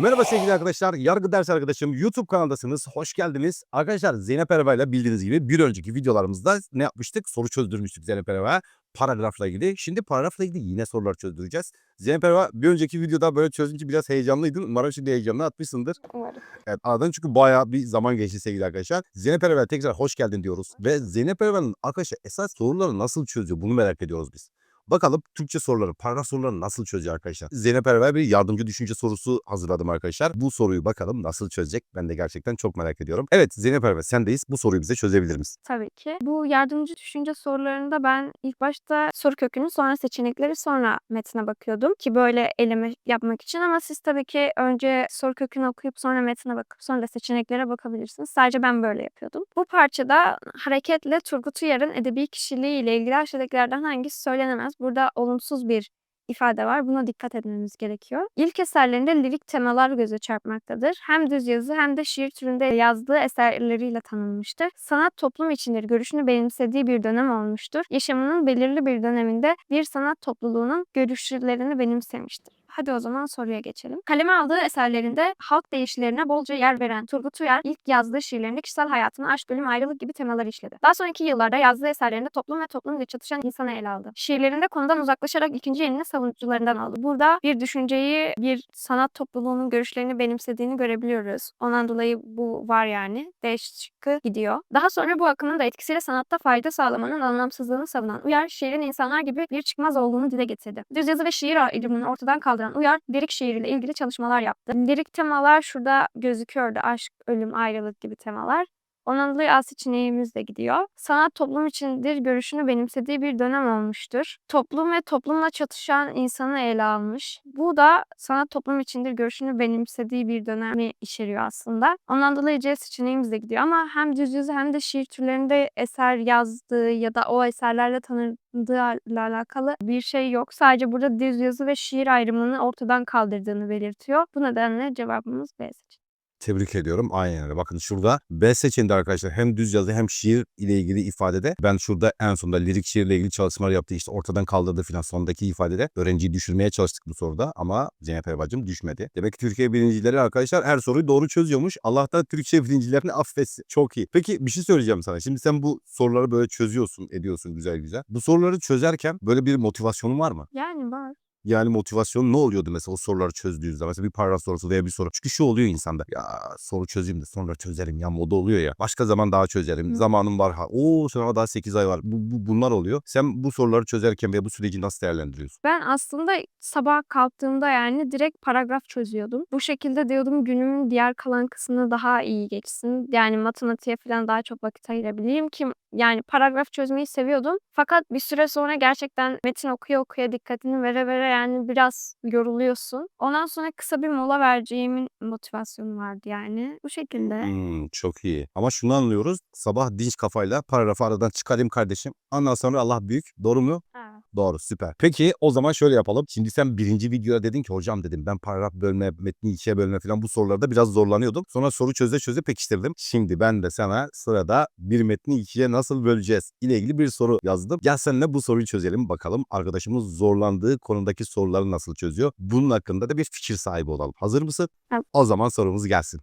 Merhaba sevgili arkadaşlar. Yargı ders arkadaşım YouTube kanaldasınız. Hoş geldiniz. Arkadaşlar Zeynep Erva ile bildiğiniz gibi bir önceki videolarımızda ne yapmıştık? Soru çözdürmüştük Zeynep Erva'ya. Paragrafla ilgili. Şimdi paragrafla ilgili yine sorular çözdüreceğiz. Zeynep Erva bir önceki videoda böyle çözünce biraz heyecanlıydın. Umarım şimdi heyecanını atmışsındır. Umarım. Evet aradan çünkü bayağı bir zaman geçti sevgili arkadaşlar. Zeynep Erva'ya tekrar hoş geldin diyoruz. Ve Zeynep Erva'nın arkadaşlar esas soruları nasıl çözüyor bunu merak ediyoruz biz. Bakalım Türkçe soruları, paragraf soruları nasıl çözüyor arkadaşlar. Zeynep Erva'ya bir yardımcı düşünce sorusu hazırladım arkadaşlar. Bu soruyu bakalım nasıl çözecek ben de gerçekten çok merak ediyorum. Evet Zeynep Erva sendeyiz. Bu soruyu bize çözebilir misin? Tabii ki. Bu yardımcı düşünce sorularında ben ilk başta soru kökünü sonra seçenekleri sonra metne bakıyordum ki böyle eleme yapmak için ama siz tabii ki önce soru kökünü okuyup sonra metne bakıp sonra da seçeneklere bakabilirsiniz. Sadece ben böyle yapıyordum. Bu parçada hareketle Turgut Uyar'ın edebi kişiliği ile ilgili aşağıdakilerden hangisi söylenemez? Burada olumsuz bir ifade var. Buna dikkat etmemiz gerekiyor. İlk eserlerinde lirik temalar göze çarpmaktadır. Hem düz yazı hem de şiir türünde yazdığı eserleriyle tanınmıştır. Sanat toplum içindir görüşünü benimsediği bir dönem olmuştur. Yaşamının belirli bir döneminde bir sanat topluluğunun görüşlerini benimsemiştir. Hadi o zaman soruya geçelim. Kaleme aldığı eserlerinde halk deyişlerine bolca yer veren Turgut Uyar ilk yazdığı şiirlerinde kişisel hayatını, aşk, ölüm, ayrılık gibi temaları işledi. Daha sonraki yıllarda yazdığı eserlerinde toplum ve toplumla çatışan insanı ele aldı. Şiirlerinde konudan uzaklaşarak ikinci elini savunucularından aldı. Burada bir düşünceyi, bir sanat topluluğunun görüşlerini benimsediğini görebiliyoruz. Ondan dolayı bu var yani. D şıkkı gidiyor. Daha sonra bu akımın da etkisiyle sanatta fayda sağlamanın anlamsızlığını savunan Uyar, şiirin insanlar gibi bir çıkmaz olduğunu dile getirdi. Düz yazı ve şiir ayrımını ortadan kaldıran Uyar, lirik şiir ile ilgili çalışmalar yaptı. Lirik temalar şurada gözüküyordu. Aşk, ölüm, ayrılık gibi temalar. Ondan dolayı az seçeneğimiz de gidiyor. Sanat toplum içindir görüşünü benimsediği bir dönem olmuştur. Toplum ve toplumla çatışan insanı ele almış. Bu da sanat toplum içindir görüşünü benimsediği bir dönemi içeriyor aslında. Ondan dolayı C de gidiyor ama hem düz yazı hem de şiir türlerinde eser yazdığı ya da o eserlerle tanındığı alakalı bir şey yok. Sadece burada düz yazı ve şiir ayrımını ortadan kaldırdığını belirtiyor. Bu nedenle cevabımız B seçeneği. Tebrik ediyorum. Aynen öyle. Bakın şurada B seçeneğinde arkadaşlar hem düz yazı hem şiir ile ilgili ifadede ben şurada en sonunda lirik şiirle ilgili çalışmalar yaptı. işte ortadan kaldırdı filan sondaki ifadede öğrenciyi düşürmeye çalıştık bu soruda ama Zeynep Ervacım düşmedi. Demek ki Türkiye birincileri arkadaşlar her soruyu doğru çözüyormuş. Allah da Türkçe birincilerini affetsin. Çok iyi. Peki bir şey söyleyeceğim sana. Şimdi sen bu soruları böyle çözüyorsun, ediyorsun güzel güzel. Bu soruları çözerken böyle bir motivasyonun var mı? Yani var. Yani motivasyon ne oluyordu mesela o soruları çözdüğünüzde? Mesela bir paragraf sorusu veya bir soru. Çünkü şu oluyor insanda. Ya soru çözeyim de sonra çözerim ya moda oluyor ya. Başka zaman daha çözerim. Hı. Zamanım var. Ha. Oo sınava daha 8 ay var. Bu, bu- bunlar oluyor. Sen bu soruları çözerken veya bu süreci nasıl değerlendiriyorsun? Ben aslında sabah kalktığımda yani direkt paragraf çözüyordum. Bu şekilde diyordum günümün diğer kalan kısmı daha iyi geçsin. Yani matematiğe falan daha çok vakit ayırabileyim ki yani paragraf çözmeyi seviyordum. Fakat bir süre sonra gerçekten metin okuya okuya dikkatini vere vere yani biraz yoruluyorsun. Ondan sonra kısa bir mola vereceğimin motivasyonu vardı yani. Bu şekilde. Hmm, çok iyi. Ama şunu anlıyoruz. Sabah dinç kafayla paragrafı aradan çıkarayım kardeşim. Ondan sonra Allah büyük. Doğru mu? Evet. Doğru süper. Peki o zaman şöyle yapalım. Şimdi sen birinci videoda dedin ki hocam dedim ben paragraf bölme, metni ikiye bölme falan bu sorularda biraz zorlanıyordum. Sonra soru çöze çöze pekiştirdim. Şimdi ben de sana sırada bir metni ikiye nasıl böleceğiz ile ilgili bir soru yazdım. Gel seninle bu soruyu çözelim bakalım. Arkadaşımız zorlandığı konudaki soruları nasıl çözüyor? Bunun hakkında da bir fikir sahibi olalım. Hazır mısın? Evet. O zaman sorumuz gelsin.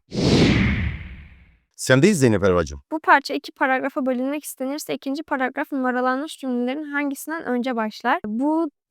Sendeyiz Zeynep Ervacığım. Bu parça iki paragrafa bölünmek istenirse ikinci paragraf numaralanmış cümlelerin hangisinden önce başlar?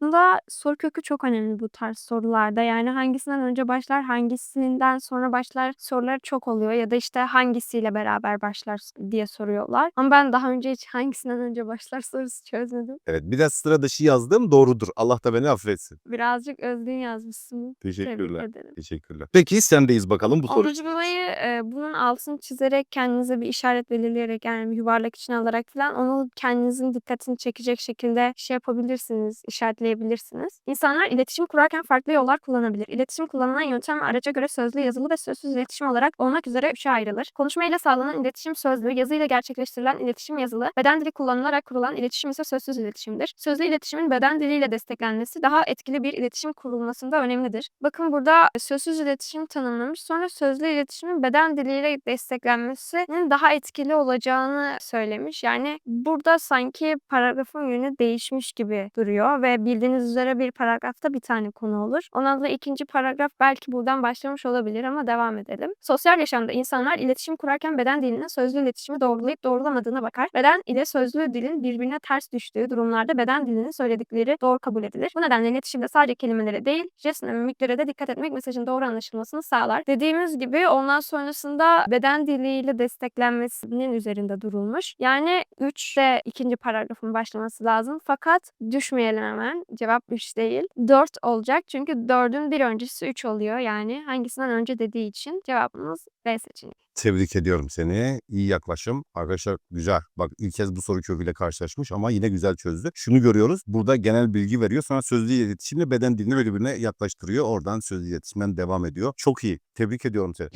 Bunda soru kökü çok önemli bu tarz sorularda. Yani hangisinden önce başlar, hangisinden sonra başlar sorular çok oluyor. Ya da işte hangisiyle beraber başlar diye soruyorlar. Ama ben daha önce hiç hangisinden önce başlar sorusu çözmedim. Evet biraz sıra dışı yazdım doğrudur. Allah da beni affetsin. Birazcık özgün yazmışsın. Tebrik Teşekkürler. ederim. Teşekkürler. Peki sendeyiz bakalım bu soru. O cümleyi e, bunun altını çizerek kendinize bir işaret belirleyerek yani yuvarlak içine alarak falan onu kendinizin dikkatini çekecek şekilde şey yapabilirsiniz, işaretleyebilirsiniz. İnsanlar iletişim kurarken farklı yollar kullanabilir. İletişim kullanılan yöntem araca göre sözlü, yazılı ve sözsüz iletişim olarak olmak üzere üçe ayrılır. Konuşmayla sağlanan iletişim sözlü, yazıyla gerçekleştirilen iletişim yazılı, beden dili kullanılarak kurulan iletişim ise sözsüz iletişimdir. Sözlü iletişimin beden diliyle desteklenmesi daha etkili bir iletişim kurulmasında önemlidir. Bakın burada sözsüz iletişim tanımlamış. Sonra sözlü iletişimin beden diliyle desteklenmesinin daha etkili olacağını söylemiş. Yani burada sanki paragrafın yönü değişmiş gibi duruyor ve bir bildiğiniz üzere bir paragrafta bir tane konu olur. Ondan sonra ikinci paragraf belki buradan başlamış olabilir ama devam edelim. Sosyal yaşamda insanlar iletişim kurarken beden dilinin sözlü iletişimi doğrulayıp doğrulamadığına bakar. Beden ile sözlü dilin birbirine ters düştüğü durumlarda beden dilinin söyledikleri doğru kabul edilir. Bu nedenle iletişimde sadece kelimelere değil, jest ve mimiklere de dikkat etmek mesajın doğru anlaşılmasını sağlar. Dediğimiz gibi ondan sonrasında beden diliyle desteklenmesinin üzerinde durulmuş. Yani 3'te ikinci paragrafın başlaması lazım. Fakat düşmeyelim hemen. Cevap 3 değil. 4 olacak. Çünkü 4'ün bir öncesi 3 oluyor. Yani hangisinden önce dediği için cevabımız B seçeneği. Tebrik ediyorum seni. İyi yaklaşım. Arkadaşlar güzel. Bak ilk kez bu soru köküyle karşılaşmış ama yine güzel çözdü. Şunu görüyoruz. Burada genel bilgi veriyor. Sonra sözlü iletişimle beden dilini birbirine yaklaştırıyor. Oradan sözlü iletişimden devam ediyor. Çok iyi. Tebrik ediyorum seni.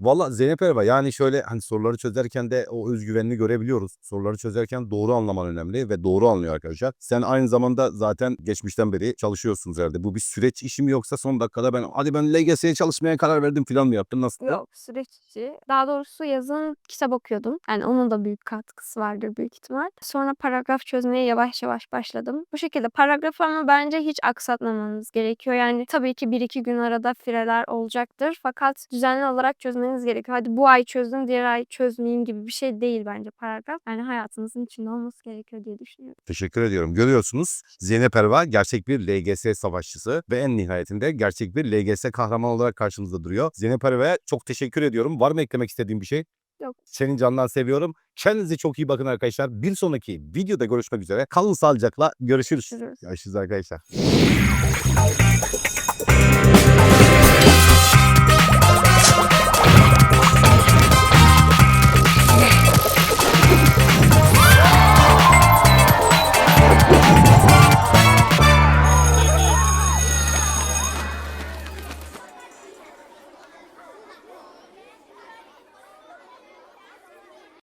Valla Zeynep Erba yani şöyle hani soruları çözerken de o özgüvenini görebiliyoruz. Soruları çözerken doğru anlaman önemli ve doğru anlıyor arkadaşlar. Sen aynı zamanda zaten geçmişten beri çalışıyorsunuz herhalde. Bu bir süreç işi mi yoksa son dakikada ben hadi ben LGS'ye çalışmaya karar verdim falan mı yaptın? Nasıl? Yok süreççi. Daha doğrusu yazın kitap okuyordum. Yani onun da büyük katkısı vardır büyük ihtimal. Sonra paragraf çözmeye yavaş yavaş başladım. Bu şekilde paragrafı ama bence hiç aksatmamanız gerekiyor. Yani tabii ki bir iki gün arada fireler olacaktır. Fakat düzenli olarak çözmeniz gerekiyor. Hadi bu ay çözdüm diğer ay çözmeyeyim gibi bir şey değil bence paragraf. Yani hayatınızın içinde olması gerekiyor diye düşünüyorum. Teşekkür ediyorum. Görüyorsunuz Zeynep Erva gerçek bir LGS savaşçısı ve en nihayetinde gerçek bir LGS kahraman olarak karşımızda duruyor. Zeynep Erva'ya çok teşekkür ediyorum. Var mı eklemek istediğin bir şey? Yok. Senin candan seviyorum. Kendinize çok iyi bakın arkadaşlar. Bir sonraki videoda görüşmek üzere. Kalın sağlıcakla. Görüşürüz. Görüşürüz. Görüşürüz arkadaşlar.